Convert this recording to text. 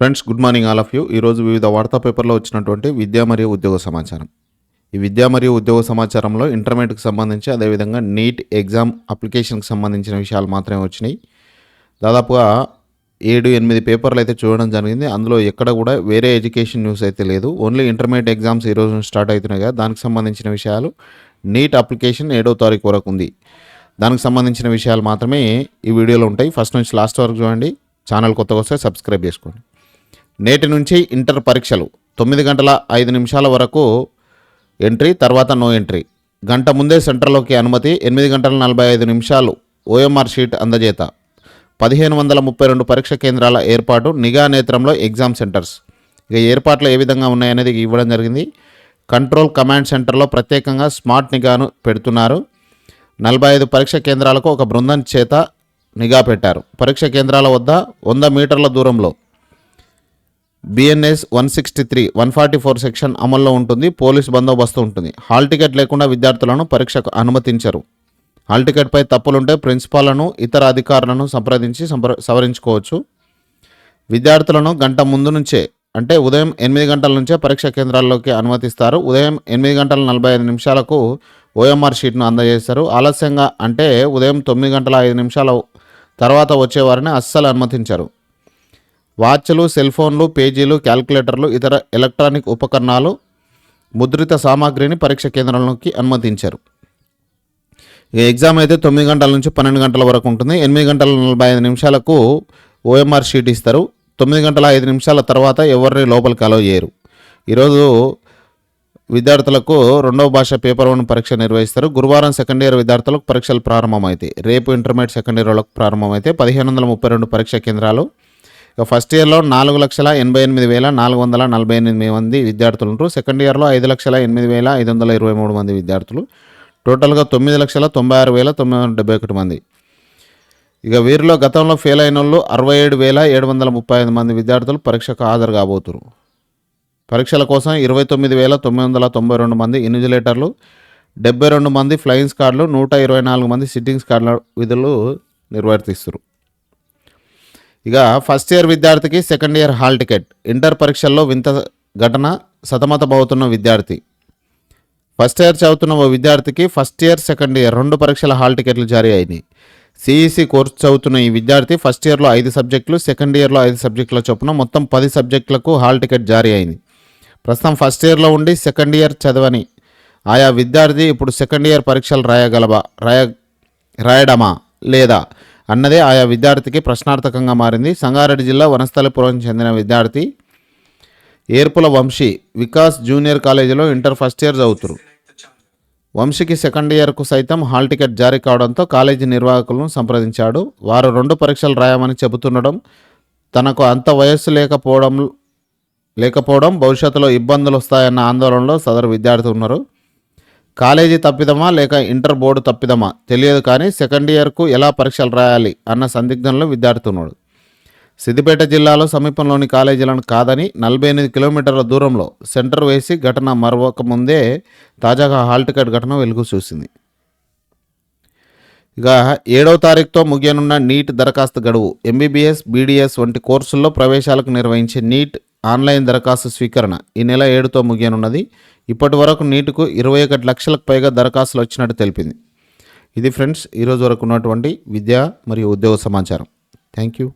Friends good morning all of you ఈరోజు వివిధ వార్తా పేపర్లో వచ్చినటువంటి విద్యా మరియు ఉద్యోగ సమాచారం. ఈ విద్యా మరియు ఉద్యోగ సమాచారంలో ఇంటర్మీడియట్కి సంబంధించి అదేవిధంగా నీట్ ఎగ్జామ్ అప్లికేషన్కి సంబంధించిన విషయాలు మాత్రమే వచ్చినాయి. దాదాపుగా ఏడు ఎనిమిది పేపర్లు అయితే చూడడం జరిగింది. అందులో ఎక్కడ కూడా వేరే ఎడ్యుకేషన్ న్యూస్ అయితే లేదు. ఓన్లీ ఇంటర్మీడియట్ ఎగ్జామ్స్ ఈ రోజు స్టార్ట్ అవుతున్నాయి కదా. దానికి సంబంధించిన విషయాలు నీట్ అప్లికేషన్ ఏడో తారీఖు వరకు ఉంది. దానికి సంబంధించిన విషయాలు మాత్రమే ఈ వీడియోలో ఉంటాయి. ఫస్ట్ నుంచి లాస్ట్ వరకు చూడండి. ఛానల్ కొత్తగా వస్తే సబ్స్క్రైబ్ చేసుకోండి. నేటి నుంచి ఇంటర్ పరీక్షలు. తొమ్మిది గంటల ఐదు నిమిషాల వరకు ఎంట్రీ తర్వాత నో ఎంట్రీ. గంట ముందే సెంటర్లోకి అనుమతి ఎనిమిది గంటల నలభై ఐదు నిమిషాలు ఓఎంఆర్ షీట్ అందజేత. పదిహేను వందల ముప్పై రెండు పరీక్ష కేంద్రాల ఏర్పాటు నిఘా నేత్రంలో ఎగ్జామ్ సెంటర్స్. ఇక ఏర్పాట్లు ఏ విధంగా ఉన్నాయనేది ఇవ్వడం జరిగింది. కంట్రోల్ కమాండ్ సెంటర్లో ప్రత్యేకంగా స్మార్ట్ నిఘాను పెడుతున్నారు. నలభై ఐదు పరీక్ష కేంద్రాలకు ఒక బృందం చేత నిఘా పెట్టారు. పరీక్ష కేంద్రాల వద్ద వంద మీటర్ల దూరంలో BNS one sixty three one forty four section అమల్లో ఉంటుంది. పోలీస్ బందోబస్తు ఉంటుంది. హాల్ టికెట్ లేకుండా విద్యార్థులను పరీక్షకు అనుమతించరు. హాల్ టికెట్పై తప్పులుంటే ప్రిన్సిపాల్ను ఇతర అధికారులను సంప్రదించి సంప్ర సవరించుకోవచ్చు. విద్యార్థులను గంట ముందు నుంచే అంటే ఉదయం ఎనిమిది గంటల నుంచే పరీక్ష కేంద్రాల్లోకి అనుమతిస్తారు. ఉదయం ఎనిమిది గంటల నలభై ఐదు నిమిషాలకు ఓఎంఆర్ షీట్ను అందజేస్తారు. ఆలస్యంగా అంటే ఉదయం తొమ్మిది గంటల ఐదు నిమిషాల తర్వాత వచ్చేవారిని అస్సలు అనుమతించరు. వాచ్లు సెల్ ఫోన్లు పేజీలు క్యాల్కులేటర్లు ఇతర ఎలక్ట్రానిక్ ఉపకరణాలు ముద్రిత సామాగ్రిని పరీక్ష కేంద్రంలోకి అనుమతించారు. ఈ ఎగ్జామ్ అయితే తొమ్మిది గంటల నుంచి పన్నెండు గంటల వరకు ఉంటుంది. ఎనిమిది గంటల నలభై ఐదు నిమిషాలకు ఓఎంఆర్ షీట్ ఇస్తారు. తొమ్మిది గంటల ఐదు నిమిషాల తర్వాత ఎవరిని లోపలికి అలో చేయరు. ఈరోజు విద్యార్థులకు రెండవ భాష పేపర్ వన్ పరీక్ష నిర్వహిస్తారు. గురువారం సెకండ్ ఇయర్ విద్యార్థులకు పరీక్షలు ప్రారంభమవుతాయి. రేపు ఇంటర్మీడియట్ సెకండ్ ఇయర్ వాళ్ళకు ప్రారంభమైతే పదిహేను వందల ముప్పై రెండు పరీక్ష కేంద్రాలు ఇక ఫస్ట్ ఇయర్లో నాలుగు లక్షల ఎనభై ఎనిమిది వేల నాలుగు వందల నలభై ఎనిమిది మంది విద్యార్థులు ఉంటారు సెకండ్ ఇయర్లో ఐదు లక్షల ఎనిమిది వేల ఐదు వందల ఇరవై మూడు మంది విద్యార్థులు. టోటల్గా తొమ్మిది లక్షల తొంభై ఆరు వేల తొమ్మిది వందల డెబ్బై ఒకటి మంది. ఇక వీరిలో గతంలో ఫెయిల్ అయిన వాళ్ళు అరవై ఏడు వేల ఏడు వందల ముప్పై ఐదు మంది విద్యార్థులు పరీక్షకు హాజరు కాబోతున్నారు పరీక్షల కోసం ఇరవై తొమ్మిది వేల తొమ్మిది వందల తొంభై రెండు మంది ఇన్విజిలేటర్లు డెబ్బై రెండు మంది ఫ్లయింగ్ స్కాడ్లు నూట ఇరవై నాలుగు మంది సిట్టింగ్ స్కాడ్ల విధులు నిర్వర్తిస్తారు. ఇక ఫస్ట్ ఇయర్ విద్యార్థికి second year hall ticket. Inter పరీక్షల్లో వింత ఘటన సతమతమవుతున్న విద్యార్థి. ఫస్ట్ ఇయర్ చదువుతున్న ఓ విద్యార్థికి ఫస్ట్ ఇయర్ సెకండ్ ఇయర్ రెండు పరీక్షల హాల్ టికెట్లు జారీ అయినాయి. సిఈసి కోర్సు చదువుతున్న ఈ విద్యార్థి ఫస్ట్ ఇయర్లో ఐదు సబ్జెక్టులు సెకండ్ ఇయర్లో ఐదు సబ్జెక్టుల చొప్పున మొత్తం పది సబ్జెక్టులకు హాల్ టికెట్ జారీ అయింది. ప్రస్తుతం ఫస్ట్ ఇయర్లో ఉండి సెకండ్ ఇయర్ చదవని ఆయా విద్యార్థి ఇప్పుడు సెకండ్ ఇయర్ పరీక్షలు రాయగలవా? రాయ రాయడమా? లేదా? అన్నదే ఆయా విద్యార్థికి ప్రశ్నార్థకంగా మారింది. సంగారెడ్డి జిల్లా వనస్థలిపురం చెందిన విద్యార్థి ఏర్పుల వంశీ వికాస్ జూనియర్ కాలేజీలో ఇంటర్ ఫస్ట్ ఇయర్ చదువుతురు. వంశీకి సెకండ్ ఇయర్కు సైతం హాల్ టికెట్ జారీ కావడంతో కాలేజీ నిర్వాహకులను సంప్రదించాడు. వారు రెండు పరీక్షలు రాయమని చెబుతుండడం తనకు అంత వయస్సు లేకపోవడం లేకపోవడం భవిష్యత్తులో ఇబ్బందులు వస్తాయన్న ఆందోళనలో సదరు విద్యార్థి ఉన్నారు. కాలేజీ తప్పిదమా లేక ఇంటర్ బోర్డు తప్పిదమా తెలియదు కానీ సెకండ్ ఇయర్కు ఎలా పరీక్షలు రాయాలి అన్న సందిగ్ధంలో విద్యార్థున్నాడు సిద్దిపేట జిల్లాలో సమీపంలోని కాలేజీలను కాదని నలభై ఎనిమిది కిలోమీటర్ల దూరంలో సెంటర్ వేసి ఘటన మరొక ముందే తాజాగా హాల్ టికెట్ ఘటన వెలుగు చూసింది. ఇక ఏడవ తారీఖుతో ముగియనున్న నీట్ దరఖాస్తు గడువు. ఎంబీబీఎస్ బీడీఎస్ వంటి కోర్సుల్లో ప్రవేశాలకు నిర్వహించే నీట్ ఆన్లైన్ దరఖాస్తు స్వీకరణ ఈ నెల ఏడుతో ముగియనున్నది. ఇప్పటి వరకు నీటుకు ఇరవై ఒకటి లక్షలకు పైగా దరఖాస్తులు వచ్చినట్టు తెలిపింది. ఇది ఫ్రెండ్స్ ఈరోజు వరకు ఉన్నటువంటి విద్య మరియు ఉద్యోగ సమాచారం. Thank you.